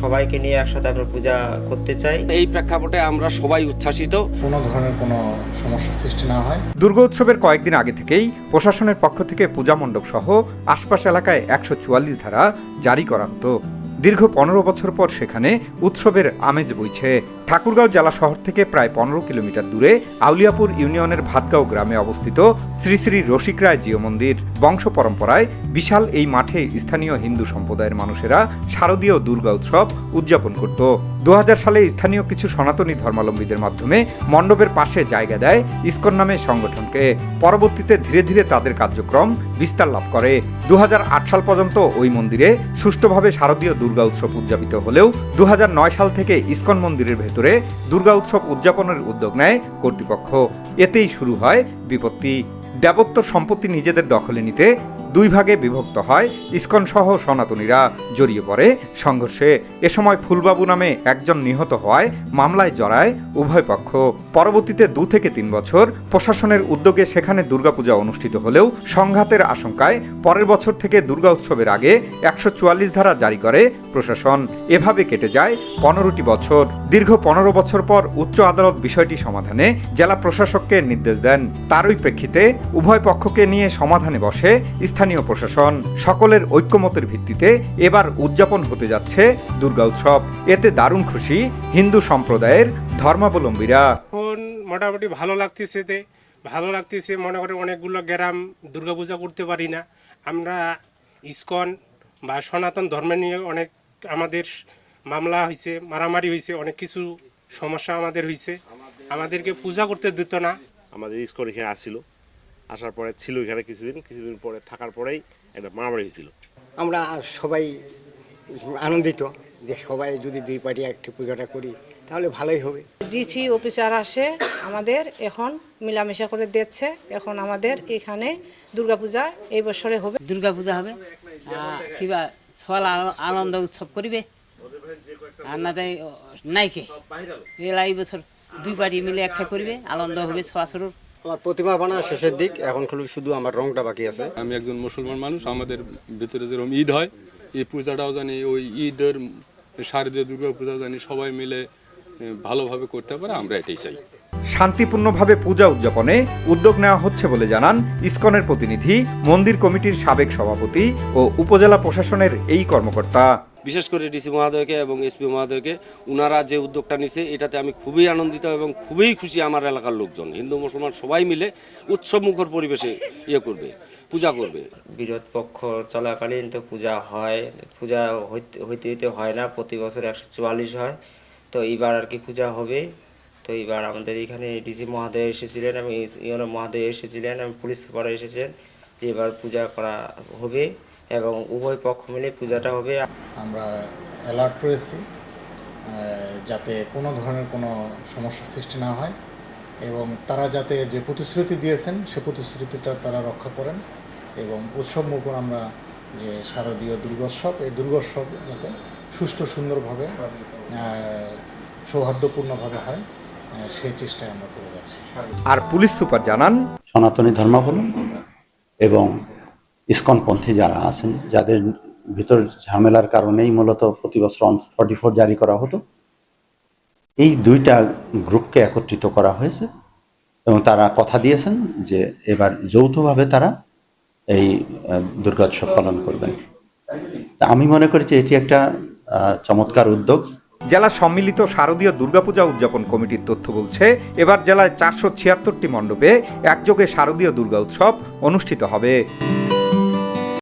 সবাইকে নিয়ে একসাথে আমরা পূজা করতে চাই। এই প্রেক্ষাপটে আমরা সবাই উচ্ছ্বাসিত। কোনো ধরনের কোনো সমস্যার সৃষ্টি না হয়। দুর্গা উৎসবের কয়েকদিন আগে থেকেই প্রশাসনের পক্ষ থেকে পূজা মণ্ডপ সহ আশপাশ এলাকায় একশো চুয়াল্লিশ ধারা জারি করা হতো দীর্ঘ পনেরো বছর পর সেখানে উৎসবের আমেজ বইছে। ঠাকুরগাঁও জেলা শহর থেকে প্রায় পনেরো কিলোমিটার দূরে আউলিয়াপুর ইউনিয়নের ভাতগাঁও গ্রামে অবস্থিত শ্রী শ্রী রসিক রায় জিও মন্দির বংশ পরম্পরায় বিশাল এই মাঠে স্থানীয় হিন্দু সম্প্রদায়ের মানুষেরা শারদীয় দুর্গা উৎসব উদযাপন করত। দু হাজার সালে স্থানীয় কিছু সনাতনী ধর্মাবলম্বীদের মাধ্যমে মণ্ডপের পাশে জায়গা দেয় ইসকন নামে সংগঠনকে। পরবর্তীতে ধীরে ধীরে তাদের কার্যক্রম বিস্তার লাভ করে। দু হাজার আট সাল পর্যন্ত ওই মন্দিরে সুষ্ঠুভাবে শারদীয় দুর্গা উৎসব উদযাপিত হলেও দু হাজার নয় সাল থেকে ইস্কন মন্দিরের ভেতরে দুর্গা উৎসব উদযাপনের উদ্যোগ নেয় কর্তৃপক্ষ। এতেই শুরু হয় বিপত্তি। দেবত্ব সম্পত্তি নিজেদের দখলে নিতে দুই ভাগে বিভক্ত হয়। ইসকন সহ সনাতনীরা জড়িয়ে পড়ে। সংঘর্ষে এ সময় ফুলবাবু নামে একজন নিহত হওয়ায়, মামলায় জড়ায় উভয় পক্ষ। পরবর্তীতে দু থেকে তিন বছর প্রশাসনের উদ্যোগে সেখানে দুর্গাপূজা অনুষ্ঠিত হলেও সংঘাতের আশঙ্কায় পরের বছর থেকে দুর্গা উৎসবের আগে একশো চুয়াল্লিশ ধারা জারি করে। প্রশাসন এভাবে কেটে যায় পনেরোটি বছর। দীর্ঘ পনেরো বছর পর উচ্চ আদালত বিষয়টি সমাধানে জেলা প্রশাসককে নির্দেশ দেন। তারই প্রেক্ষিতে উভয় পক্ষকে নিয়ে সমাধানে বসে স্থানীয় প্রশাসন সকলের ঐক্যমতের ভিত্তিতে এবার উদযাপন হতে যাচ্ছে দুর্গা উৎসব। এতে দারুণ খুশি হিন্দু সম্প্রদায়ের ধর্মাবলম্বীরা। এখন মোটামুটি ভালো লাগতেছে এতে ভালো লাগতেছে মনে করে অনেকগুলো গ্রাম দুর্গাপূজা করতে পারি না। আমরা ইস্কন বা সনাতন ধর্ম নিয়ে অনেক আমাদের মামলা হয়েছে মারামারি হয়েছে অনেক কিছু সমস্যা আমাদের হয়েছে আমাদেরকে পূজা করতে দিত না। আমাদের ইস্কন এখানে আসছিল। আসার পরে ছিল এখানে কিছুদিন কিছুদিন পরে থাকার পরেই একটা মারামারি হয়েছিল। আমরা সবাই আনন্দিত যে সবাই যদি দুই পার্টি একটি পূজাটা করি তাহলে ভালোই হবে। ডিসি অফিসার আসে আমাদের এখন মিলামেশা করে দিচ্ছে এখন আমাদের এখানে দুর্গাপূজা এই বছরে হবে। দুর্গা পূজা হবে কিবা সল আনন্দ উৎসব করিবে? আর না তাই নাইকে? এলা এই বছর দুই পার্টি মিলে একটা করিবে আনন্দ হবে ছোয়া শুরুর। আমার প্রতিমা বানা শেষের দিক এখন খালি শুধু আমার রংটা বাকি আছে। আমি একজন মুসলমান মানুষ আমাদের ভিতরে যেরকম ঈদ হয় এই পূজাটাও জানি ওই ঈদের শারদীয় দুর্গা পূজা জানি সবাই মিলে ভালোভাবে করতে পারে আমরা এটাই চাই। শান্তিপূর্ণভাবে পূজা উদযাপনে উদ্যোগ নেওয়া হচ্ছে বলে জানান ইসকনের প্রতিনিধি মন্দির কমিটির সাবেক সভাপতি ও উপজেলা প্রশাসনের এই কর্মকর্তা। বিশেষ করে ডিসি মহোদয়কে এবং এসপি মহোদয়কে, উনারা যে উদ্যোগটা নিছে, এটাতে আমি খুবই আনন্দিত এবং খুবই খুশি আমার এলাকার লোকজন। হিন্দু, মুসলমান সবাই মিলে উৎসবমুখর পরিবেশে ইয়ে করবে, পূজা করবে। বিরোধ পক্ষ চলাকালীন তো পূজা হয়, পূজা হইতে হইতে হয় না, প্রতি বছর একশো চুয়াল্লিশ হয়। তো এইবার আর কি পূজা হবে। তো এইবার আমাদের এখানে ডিসি মহাদেব এসেছিলেন এবং ইউনো মহাদেব এসেছিলেন এবং পুলিশ সুপার এসেছেন যে এবার পূজা করা হবে। এবং উভয় পক্ষ মিলে পূজাটা হবে। আমরা অ্যালার্ট রয়েছি যাতে কোনো ধরনের কোনো সমস্যার সৃষ্টি না হয় এবং তারা যাতে যে প্রতিশ্রুতি দিয়েছেন সে প্রতিশ্রুতিটা তারা রক্ষা করেন এবং উৎসব মুখর আমরা যে শারদীয় দুর্গোৎসব এই দুর্গোৎসব যাতে সুষ্ঠু সুন্দরভাবে সৌহার্দ্যপূর্ণভাবে হয় সেই চেষ্টায় আমরা করে যাচ্ছি। আর পুলিশ সুপার জানান সনাতনী ধর্মাবলম্বী এবং ইস্কনপন্থী যারা আছেন, যাদের ভিতর ঝামেলার কারণেই মূলত প্রতি বছর ফর্টি ফোর জারি করা হতো, এই দুইটা গ্রুপকে একত্রিত করা হয়েছে এবং তারা কথা দিয়েছেন যে এবার যৌথভাবে তারা এই দুর্গোৎসব পালন করবেন। আমি মনে করি যে এটি একটা চমৎকার উদ্যোগ। জেলা সম্মিলিত শারদীয় দুর্গাপূজা উদযাপন কমিটির তথ্য বলছে, এবার জেলায় চারশো ছিয়াত্তরটি মণ্ডপে একযোগে শারদীয় দুর্গা উৎসব অনুষ্ঠিত হবে।